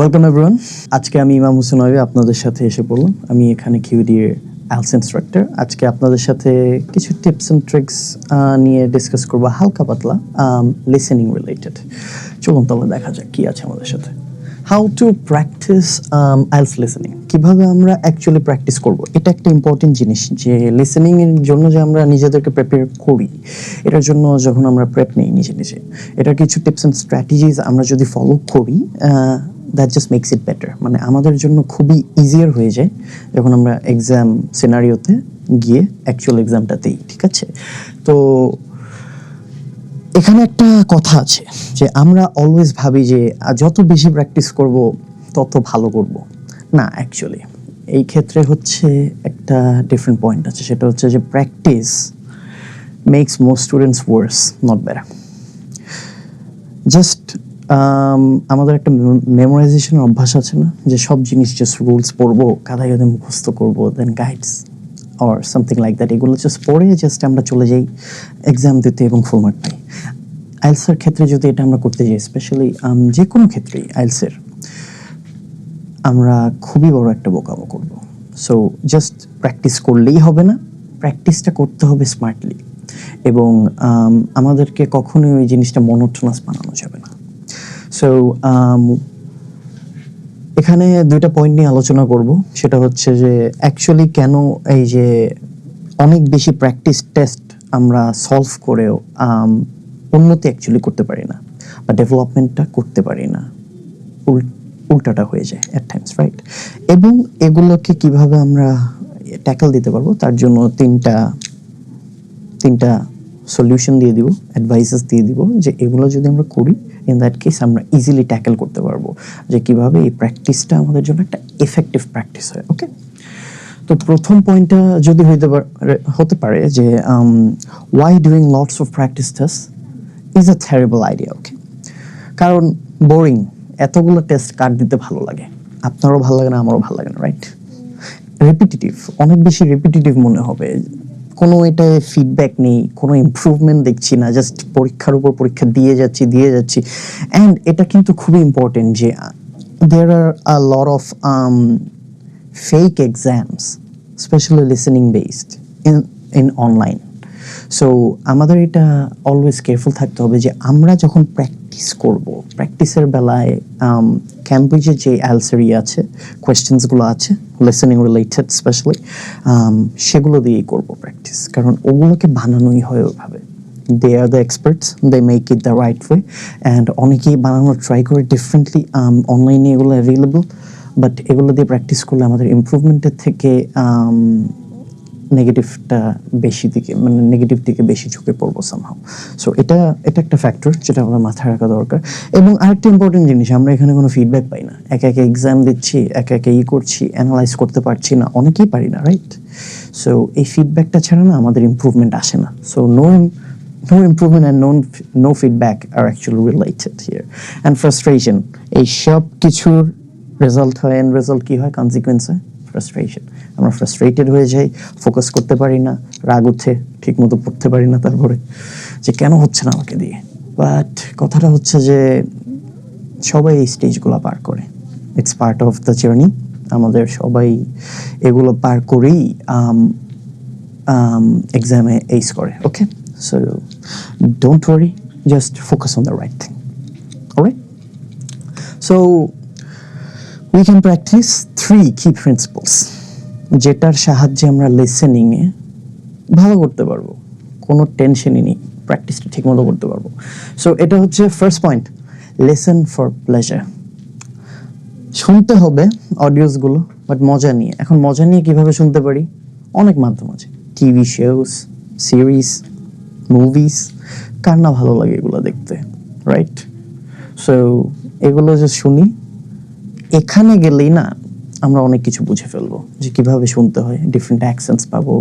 Welcome everyone আজকে আমি ইমাম হোসেন আবি আপনাদের সাথে এসে পড়লাম। আমি এখানে কিউডি এর অ্যালস ইনস্ট্রাক্টর আজকে আপনাদের সাথে কিছু টিপস অ্যান্ড ট্রিক্স নিয়ে ডিসকাস করব হালকা পাতলা লিসেনিং রিলেটেড চলুন তাহলে দেখা যাক কি আছে আমাদের সাথে। How to practice IELTS listening কীভাবে আমরা অ্যাকচুয়ালি প্র্যাকটিস করব? এটা একটা ইম্পর্টেন্ট জিনিস যে লিসেনিং এর জন্য যে আমরা নিজেদেরকে প্রিপেয়ার করি, এটার জন্য যখন আমরা প্রেপ নিই নিজে নিজে। এটার কিছু টিপস অ্যান্ড স্ট্র্যাটেজিস আমরা যদি ফলো করি that just makes it better মানে আমাদের জন্য খুবই ইজিয়ার হয়ে যায় যখন আমরা এক্সাম সিনারিওতে গিয়ে অ্যাকচুয়াল এক্সামটা দিই, ঠিক আছে? তো এখানে একটা কথা আছে যে আমরা অলওয়েজ ভাবি যে যত বেশি প্র্যাকটিস করব, তত ভালো করব। না অ্যাকচুয়ালি এই ক্ষেত্রে হচ্ছে একটা ডিফারেন্ট পয়েন্ট আছে। সেটা হচ্ছে যে practice makes most students worse not better just আমাদের একটা মেমোরাইজেশনের অভ্যাস আছে না? যে সব জিনিস জাস্ট রুলস পড়ব কাদায় কাদায় মুখস্থ করব then guides or something like that এগুলো জাস্ট পড়ে জাস্ট আমরা চলে যাই এক্সাম দিতে এবং ফুল মার্ক পাই আইলসের ক্ষেত্রে যদি এটা আমরা করতে যাই স্পেশালি যে কোনো ক্ষেত্রেই আইলসের আমরা খুবই বড় একটা বোকামো করব। সো জাস্ট প্র্যাকটিস করলেই হবে না প্র্যাকটিসটা করতে হবে স্মার্টলি এবং um, আমাদেরকে কখনোই ওই জিনিসটা মনোটনাস বানানো যাবে সো এখানে দুইটা পয়েন্ট নিয়ে আলোচনা করব। সেটা হচ্ছে যে অ্যাকচুয়ালি কেন এই যে অনেক বেশি প্র্যাকটিস টেস্ট আমরা সলভ করেও উন্নতি অ্যাকচুয়ালি করতে পারি না বা ডেভেলপমেন্টটা করতে পারি না। উল- উল্টাটা হয়ে যায় অ্যাট টাইমস রাইট এবং এগুলোকে কীভাবে আমরা ট্যাকল দিতে পারব, তার জন্য তিনটা তিনটা সলিউশন দিয়ে দিব অ্যাডভাইসেস দিয়ে দিব যে এগুলো যদি আমরা করি ইন দ্যাট কেস আমরা ইজিলি ট্যাকেল করতে পারব যে কীভাবে এই প্র্যাকটিসটা আমাদের জন্য একটা এফেক্টিভ প্র্যাকটিস হয় ওকে তো প্রথম পয়েন্টটা যদি হইতে পারে, হতে পারে যে why doing lots of practice test is a terrible idea okay কারণ বোরিং এতগুলো টেস্ট কার্ড দিতে ভালো লাগে? আপনারও ভালো লাগে না, আমারও ভালো লাগে না রাইট রেপিটিটিভ অনেক বেশি রেপিটিটিভ মনে হবে। কোনো এটায় ফিডব্যাক নেই, কোনো ইম্প্রুভমেন্ট দেখছি না জাস্ট পরীক্ষার উপর পরীক্ষা দিয়ে যাচ্ছি দিয়ে যাচ্ছি। অ্যান্ড এটা কিন্তু খুবই ইম্পর্টেন্ট যে there are a lot of fake exams specially listening based in in online so আমাদের এটা অলওয়েজ কেয়ারফুল থাকতে হবে যে আমরা যখন প্র্যাকটিস করব প্র্যাকটিসের বেলায় ক্যামব্রিজের যে অ্যালসারি আছে কোয়েশ্চেন্সগুলো আছে লিসেনিং রিলেটেড স্পেশালি সেগুলো দিয়েই করব প্র্যাকটিস কারণ ওগুলোকে বানানোই হয় ওইভাবে they are the experts they make it the right way and অনেকেই বানানোর ট্রাই করে ডিফারেন্টলি অনলাইনে এগুলো অ্যাভেলেবল বাট এগুলো দিয়ে প্র্যাকটিস করলে আমাদের ইম্প্রুভমেন্টের থেকে um, নেগেটিভটা বেশি দিকে মানে নেগেটিভ দিকে বেশি ঝুঁকে পড়ব সামহাও সো এটা এটা একটা ফ্যাক্টর যেটা আমাদের মাথায় রাখা দরকার। এবং আরেকটা ইম্পর্টেন্ট জিনিস আমরা এখানে কোনো ফিডব্যাক পাই না। একে একে এক্সাম দিচ্ছি একে একে ই করছি অ্যানালাইজ করতে পারছি না অনেকেই পারি না রাইট সো এই ফিডব্যাকটা ছাড়া না আমাদের ইমপ্রুভমেন্ট আসে না। So no no improvement and no, no feedback are actually related here. And frustration, এই সব কিছুর রেজাল্ট হয় এন্ড রেজাল্ট কি হয়? কনসিকুয়েন্স হয়? ফ্রাস্ট্রেশন আমরা ফ্রাস্ট্রেটেড হয়ে যাই ফোকাস করতে পারি না, রাগ উঠে ঠিক মতো পড়তে পারি না তারপরে। যে কেন হচ্ছে না আমাকে দিয়ে? বাট কথাটা হচ্ছে যে, সবাই এই স্টেজগুলো পার করে। It's part of the journey আমাদের সবাই এগুলো পার করেই এক্সামে এইস করে okay so don't worry just focus on the right thing alright? So we can practice three key principles. যেটার সাহায্যে আমরা লিসেনিংয়ে ভালো করতে পারব। কোনো টেনশনই নেই। প্র্যাকটিসটা ঠিকমতো করতে পারব। সো এটা হচ্ছে first point lesson for pleasure শুনতে হবে অডিওসগুলো বাট মজা নিয়ে। এখন মজা নিয়ে কীভাবে শুনতে পারি? অনেক মাধ্যম আছে। টিভি শোস সিরিজ মুভিজ কার না ভালো লাগে এগুলো দেখতে রাইট সো এগুলো যে শুনি। এখানে গেলেই না আমরা অনেক কিছু বুঝে ফেলব যে কীভাবে শুনতে হয় ডিফারেন্ট অ্যাকসেন্টস পাবো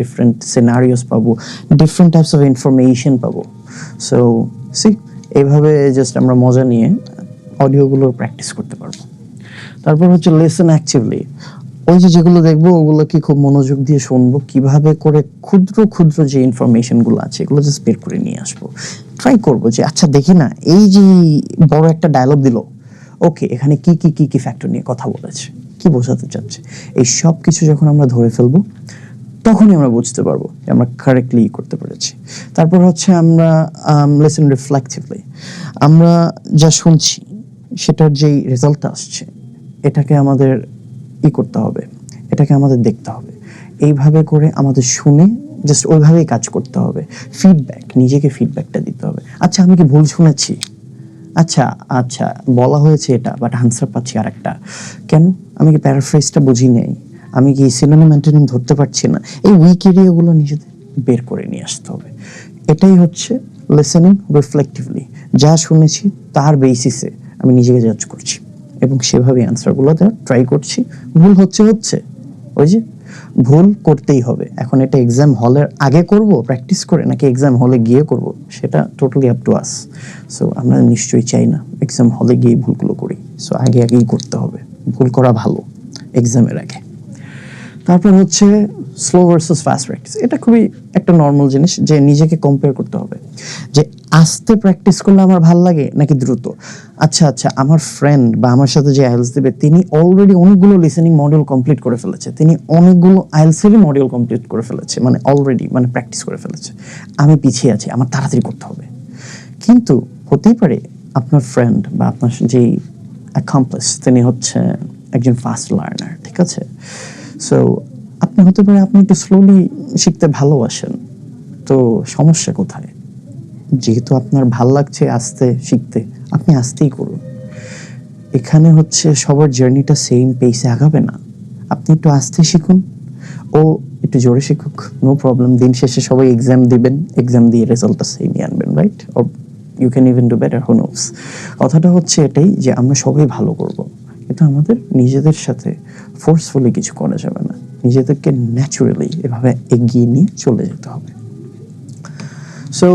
ডিফারেন্ট সিনারিওস পাবো ডিফারেন্ট টাইপস অফ ইনফরমেশন পাবো। সো সি এইভাবে জাস্ট আমরা মজা নিয়ে অডিওগুলোর প্র্যাকটিস করতে পারব। তারপর হচ্ছে লেসন অ্যাক্টিভলি ওই যে যেগুলো দেখব ওগুলো কি খুব মনোযোগ দিয়ে শুনব, কীভাবে করে ক্ষুদ্র ক্ষুদ্র যে ইনফরমেশনগুলো আছে, এগুলো জাস্ট বের করে নিয়ে আসব। ট্রাই করব যে আচ্ছা দেখি না, এই যে বড় একটা ডায়লগ দিল ওকে, এখানে কি কি কি কি ফ্যাক্টর নিয়ে কথা বলেছে? কি বোঝাতে চাচ্ছে? এই সব কিছু যখন আমরা ধরে ফেলব, তখনই আমরা বুঝতে পারব যে আমরা কারেক্টলি করতে পেরেছি। তারপর হচ্ছে আমরা লেসন রিফ্লেক্টিভলি আমরা যা শুনছি, সেটার যেই রেজাল্টটা আসছে, এটাকে আমাদের ই করতে হবে, এটাকে আমাদের দেখতে হবে। এইভাবে করে আমাদের শুনে জাস্ট ওইভাবেই কাজ করতে হবে। ফিডব্যাক নিজেকে ফিডব্যাকটা দিতে হবে। আচ্ছা আমি কি ভুল শুনেছি? আচ্ছা আচ্ছা বলা হয়েছে এটা বাট আনসার পাচ্ছি আর একটা কেন? আমি কি প্যারাফ্রেজটা বুঝি নেই? আমি কি সিনোনিম অ্যান্টোনিম ধরতে পারছি না? এই উইক এরিয়াগুলো নিজেদের বের করে নিয়ে আসতে হবে। এটাই হচ্ছে লিসেনিং রিফ্লেক্টিভলি যা শুনেছি তার বেসিসে আমি নিজেকে জাজ করছি। এবং সেভাবে অ্যান্সারগুলো দেওয়ার ট্রাই করছি। ভুল হচ্ছে হচ্ছে। ওই যে ভুল করতেই হবে। এখন এটা এক্সাম হলের আগে করব প্র্যাকটিস করে, নাকি এক্সাম হলে গিয়ে করব? সেটা totally up to us so আমরা নিশ্চয়ই চাই না এক্সাম হলে গিয়ে ভুলগুলো করি। সো আগে আগেই করতে হবে। ভুল করা ভালো এক্সামের আগে। তারপর হচ্ছে স্লো ভার্সেস ফাস্ট প্র্যাকটিস এটা খুবই একটা নর্মাল জিনিস যে নিজেকে কম্পেয়ার করতে হবে। যে আস্তে প্র্যাকটিস করলে আমার ভালো লাগে নাকি দ্রুত? আচ্ছা আচ্ছা আমার ফ্রেন্ড বা আমার সাথে যে আইএলস দেবে, তিনি অলরেডি অনেকগুলো লিসেনিং মডিউল কমপ্লিট করে ফেলেছে। তিনি অনেকগুলো আইএলসেরই মডিউল কমপ্লিট করে ফেলেছে মানে অলরেডি মানে প্র্যাকটিস করে ফেলেছে। আমি পিছিয়ে আছি, আমার তাড়াতাড়ি করতে হবে। কিন্তু হতেই পারে আপনার ফ্রেন্ড বা আপনার যেই অ্যাকমপ্লেস তিনি হচ্ছে একজন ফাস্ট লার্নার ঠিক আছে? সো আপনি হতে পারে, আপনি একটু স্লোলি শিখতে ভালোবাসেন। তো সমস্যা কোথায়? যেহেতু আপনার ভালো লাগছে আস্তে, শিখতে, আপনি আসতেই করুন। এখানে হচ্ছে সবার জার্নিটা সেম পেসে আগাবে না। আপনি একটু আস্তে শিখুন। ও একটু জোরে শিখুক নো প্রবলেম দিন শেষে সবাই এক্সাম দিবেন এক্সাম দিয়ে রেজাল্টটা সেমই আনবেন right or you can even do better who knows কথাটা হচ্ছে এটাই যে আমরা সবাই ভালো করব। কিন্তু আমাদের নিজেদের সাথে ফোর্সফুলি কিছু করা যাবে না। নিজেদেরকে ন্যাচুরালি এভাবে এগিয়ে নিয়ে চলে যেতে হবে। সো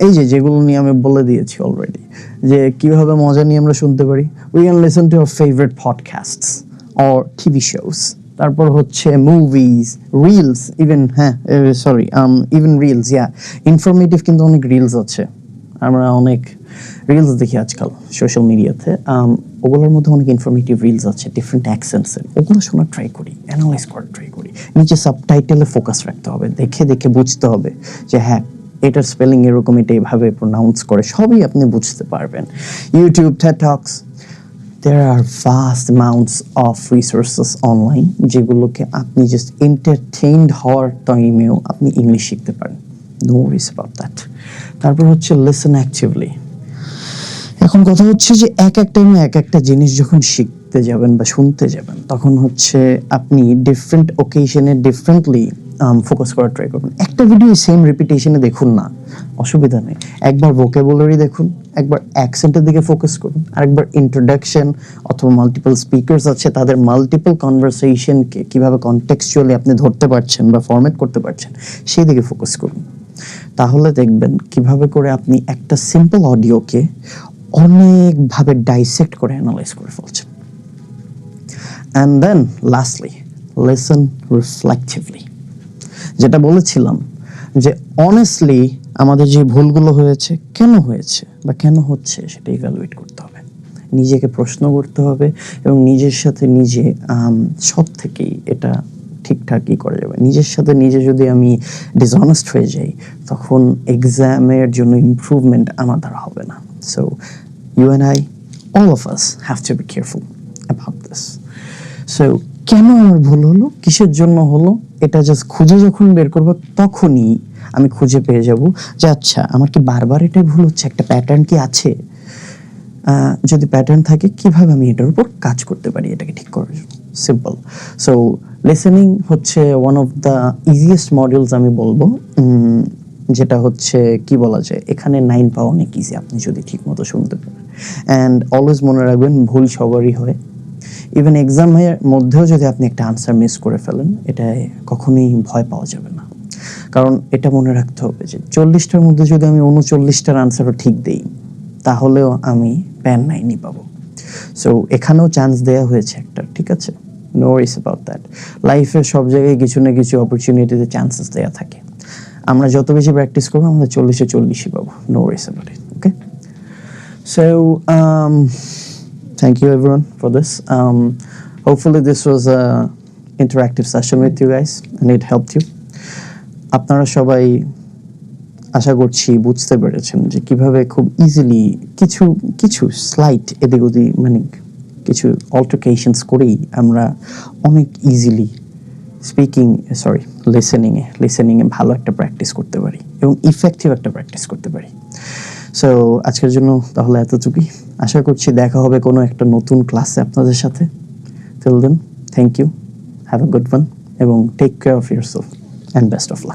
এই যে যেগুলো নিয়ে আমি বলে দিয়েছি অলরেডি যে কীভাবে মজা নিয়ে আমরা শুনতে পারি we can listen to favourite podcasts or TV shows তারপর হচ্ছে মুভিজ রিলস ইভেন হ্যাঁ sorry even reels yeah informative কিন্তু অনেক রিলস আছে। আমরা অনেক রিলস দেখি আজকাল সোশ্যাল মিডিয়াতে ওগুলোর মধ্যে অনেক ইনফরমেটিভ রিলস আছে ডিফারেন্ট অ্যাকসেন্টসের ওগুলো শোনার ট্রাই করি অ্যানালাইজ করার ট্রাই করি। নিচে সাবটাইটেলে ফোকাস রাখতে হবে, দেখে দেখে বুঝতে হবে যে হ্যাঁ এটার স্পেলিং এরকম এটা এভাবে প্রোনাউন্স করে, সবই আপনি বুঝতে পারবেন। YouTube talks there are vast amounts of resources online যেগুলোকে আপনি জাস্ট এন্টারটেইনড হওয়ার টাইমেও আপনি ইংলিশ শিখতে পারেন। নো ওয়ারিস অ্যাবাউট দ্যাট তারপর হচ্ছে লিসেন অ্যাক্টিভলি এখন কথা হচ্ছে যে এক এক টাইমে এক একটা জিনিস যখন শিখতে যাবেন বা শুনতে যাবেন, তখন হচ্ছে আপনি ডিফারেন্ট ওকেশনে ডিফারেন্টলি ফোকাস করার ট্রাই করবেন। একটা ভিডিও সেম রিপিটেশনে দেখুন না। অসুবিধা নেই। একবার ভোকাবুলারি দেখুন, একবার অ্যাকসেন্টের দিকে ফোকাস করুন, আরেকবার ইন্ট্রোডাকশন অথবা মাল্টিপল স্পিকার্স আছে, তাদের মাল্টিপল কনভারসেশনকে কীভাবে কনটেক্সচুয়ালি আপনি ধরতে পারছেন বা ফরম্যাট করতে পারছেন, সেই দিকে ফোকাস করুন। তাহলে দেখবেন কীভাবে করে আপনি একটা সিম্পল অডিওকে অনেকভাবে ডাইসেক্ট করে অ্যানালাইজ করে ফেলছেন। And then lastly listen reflectively যেটা বলেছিলাম যে অনেস্টলি আমাদের যে ভুলগুলো হয়েছে, কেন হয়েছে বা কেন হচ্ছে সেটা ইভ্যালুয়েট করতে হবে। নিজেকে প্রশ্ন করতে হবে এবং নিজের সাথে নিজে সব থেকেই এটা ঠিকঠাকই করা যাবে। নিজের সাথে নিজে যদি আমি ডিসঅনেস্ট হয়ে যাই, তখন এক্সামের জন্য ইমপ্রুভমেন্ট আমার দ্বারা হবে না। So you and I all of us have to be careful about this so কেন আমার ভুল হলো? কিসের জন্য হলো? এটা জাস্ট খুঁজে যখন বের করব, তখনই আমি খুঁজে পেয়ে যাব যে আচ্ছা আমার কি বারবার এটাই ভুল হচ্ছে? একটা প্যাটার্ন কি আছে? যদি প্যাটার্ন থাকে, কীভাবে আমি এটার উপর কাজ করতে পারি? এটাকে ঠিক করার সিম্পল সো লিসেনিং হচ্ছে one of the easiest modules আমি বলব। যেটা হচ্ছে, কি বলা যায়? এখানে নাইন পাওয়া অনেক ইজি আপনি যদি ঠিক মতো শুনতে পারেন। অ্যান্ড অলওয়েজ মনে রাখবেন, ভুল সবারই হয়। ইভেন এক্সামের মধ্যেও যদি আপনি একটা আনসার মিস করে ফেলেন, এটায় কখনোই ভয় পাওয়া যাবে না। কারণ এটা মনে রাখতে হবে যে চল্লিশটার মধ্যে যদি আমি উনচল্লিশটার আনসারও ঠিক দিই, তাহলেও আমি প্যান নাইনই পাবো। সো এখানেও চান্স দেওয়া হয়েছে একটা, ঠিক আছে? নো ওয়ারিস অ্যাবাউট দ্যাট লাইফে সব জায়গায় কিছু না কিছু অপরচুনিটিতে চান্সেস দেওয়া থাকে। আমরা যত বেশি প্র্যাকটিস করব, আমরা চল্লিশে চল্লিশই পাবো। No worries about it okay so Thank you everyone for this. Um, hopefully this was a interactive session with you guys and it helped you. আপনারা সবাই আশা করছি বুঝতে পেরেছেন যে কীভাবে খুব ইজিলি কিছু কিছু স্লাইট এদিক ওদিক মানে কিছু অল্টারকেশনস করেই আমরা অনেক ইজিলি স্পিকিং সরি লিসেনিংয়ে লিসেনিংয়ে ভালো একটা প্র্যাকটিস করতে পারি এবং ইফেক্টিভ একটা প্র্যাকটিস করতে পারি সো আজকের জন্য তাহলে এতটুকুই আশা করছি দেখা হবে কোনো একটা নতুন ক্লাসে আপনাদের সাথে। Till then thank you have a good one এবং take care of yourself and best of luck